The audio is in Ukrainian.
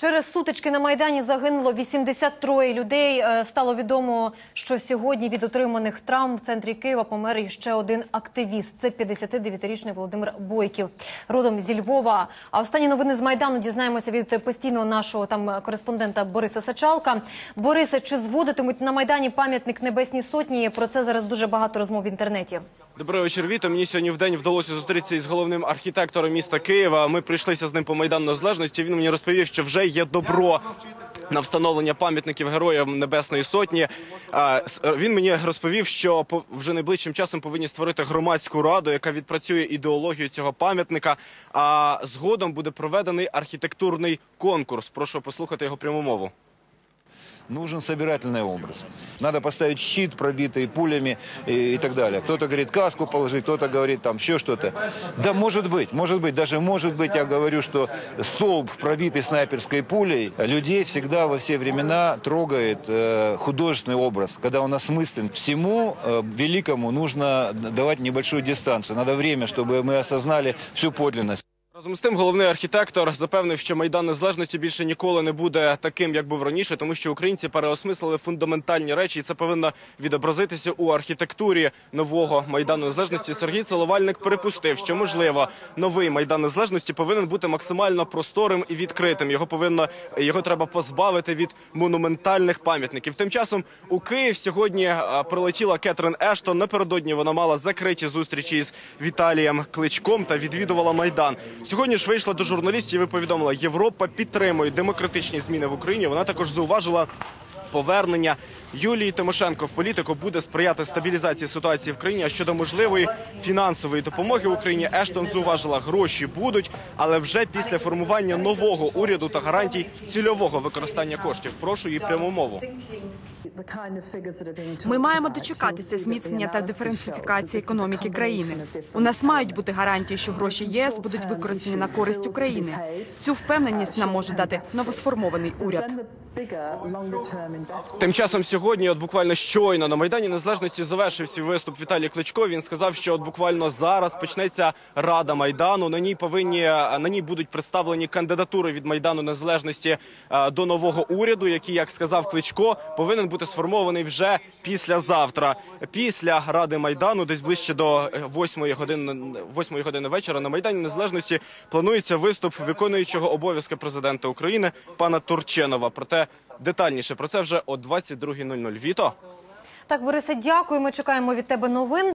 Через сутички на Майдані загинуло 83 людей. Е, Стало відомо, що сьогодні від отриманих травм в центрі Києва помер іще один активіст. Це 59-річний Володимир Бойків, родом зі Львова. А останні новини з Майдану дізнаємося від постійного нашого там кореспондента Бориса Сачалка. Борисе, чи зводитимуть на Майдані пам'ятник Небесній Сотні? Про це зараз дуже багато розмов в інтернеті. Добрий вечір, Віто. Мені сьогодні в день вдалося зустрітися із головним архітектором міста Києва. Ми прийшлися з ним по Майдану Незалежності. Він мені розповів, що вже є добро на встановлення пам'ятників героям Небесної Сотні. Він мені розповів, що вже найближчим часом повинні створити громадську раду, яка відпрацює ідеологію цього пам'ятника. А згодом буде проведений архітектурний конкурс. Прошу послухати його пряму мову. Нужен собирательный образ. Надо поставить щит, пробитый пулями и, и так далее. Кто-то говорит каску положить, кто-то говорит там еще что-то. Да, может быть, может быть, даже может быть, я говорю, что столб, пробитый снайперской пулей, людей всегда во все времена трогает э, художественный образ, когда он осмыслен. Всему э, великому нужно давать небольшую дистанцию. Надо время, чтобы мы осознали всю подлинность. Разом з тим, головний архітектор запевнив, що майдан незалежності більше ніколи не буде таким, як був раніше, тому що українці переосмислили фундаментальні речі, і це повинно відобразитися у архітектурі нового майдану незалежності. Сергій Целовальник припустив, що можливо новий майдан незалежності повинен бути максимально просторим і відкритим. Його повинно його треба позбавити від монументальних пам'ятників. Тим часом у Київ сьогодні прилетіла Кетрин Ештон. Напередодні вона мала закриті зустрічі із Віталієм Кличком та відвідувала майдан. Сьогодні ж вийшла до журналістів і повідомила, Європа підтримує демократичні зміни в Україні. Вона також зауважила. Повернення Юлії Тимошенко в політику буде сприяти стабілізації ситуації в країні. А щодо можливої фінансової допомоги Україні, Ештон зауважила, гроші будуть, але вже після формування нового уряду та гарантій цільового використання коштів. Прошу її пряму мову. Ми маємо дочекатися зміцнення та диференцифікації економіки країни. У нас мають бути гарантії, що гроші ЄС будуть використані на користь України. Цю впевненість нам може дати новосформований уряд. Тим часом сьогодні, от буквально щойно на майдані незалежності завершив свій виступ Віталій Кличко. Він сказав, що от буквально зараз почнеться рада майдану. На ній повинні на ній будуть представлені кандидатури від майдану незалежності е, до нового уряду, який, як сказав Кличко, повинен бути сформований вже післязавтра. Після ради майдану, десь ближче до 8 години 8 години вечора на майдані незалежності планується виступ виконуючого обов'язки президента України пана Турченова. Проте детальніше про це вже о 22.00. Віто. Так, Борисе, дякую. Ми чекаємо від тебе новин.